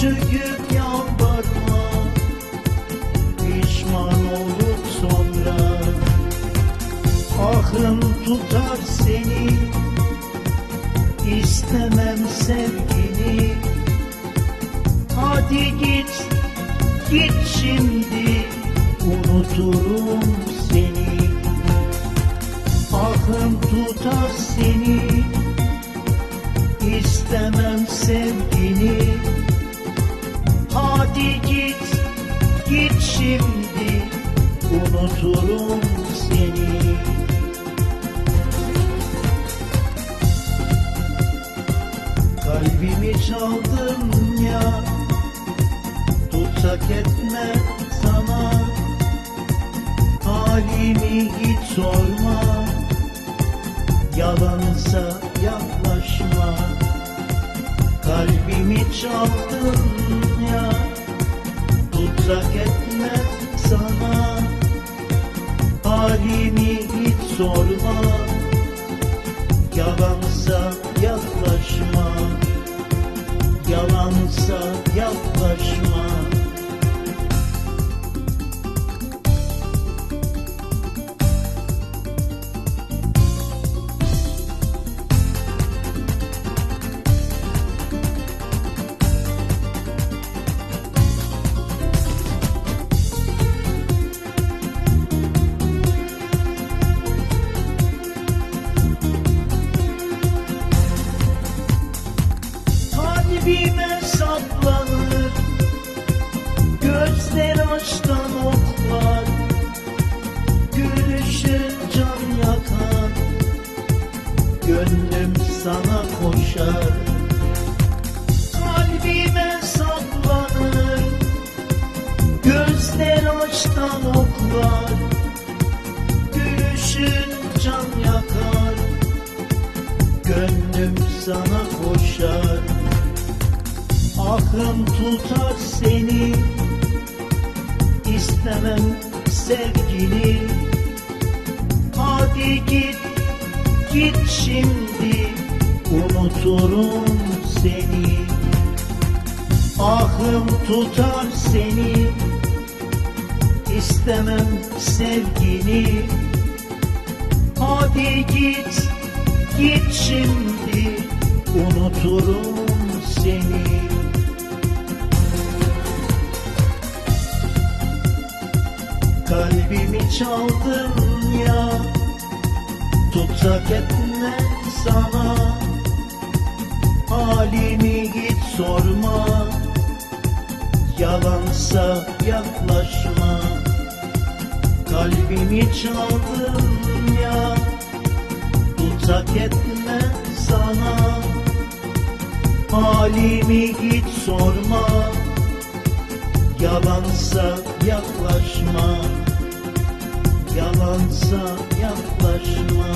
çöküp yalvarma Pişman olup sonra Ahım tutar seni. İstemem sevgini. Hadi git, git şimdi Unuturum seni. Ahım tutar seni. İstemem sevgini. Hadi git, git şimdi. Unuturum seni. Kalbimi çaldın ya. Tutsak etme sana. Halimi hiç sorma. Yalansa yaklaşma. Kalbimi çaldın ya Tutsak etme sana. Halimi hiç sorma. Yalansa yaklaşma. Yalansa yaklaşma Kalbime saplanır Gözler açtan oklar Gülüşün can yakar. Gönlüm sana koşar. Kalbime saplanır Gözler açtan oklar Gülüşün can yakar. Gönlüm sana Ahım tutar seni. İstemem sevgini. Hadi git Git şimdi. Unuturum seni. Ahım tutar seni. İstemem sevgini. Hadi git Git şimdi. Unuturum seni Kalbimi çaldın ya. Tutsak etme sana. Halimi hiç sorma. Yalansa yaklaşma. Kalbimi çaldın ya. Tutsak etme sana. Halimi hiç sorma Yalansa yaklaşma. Yalansa yaklaşma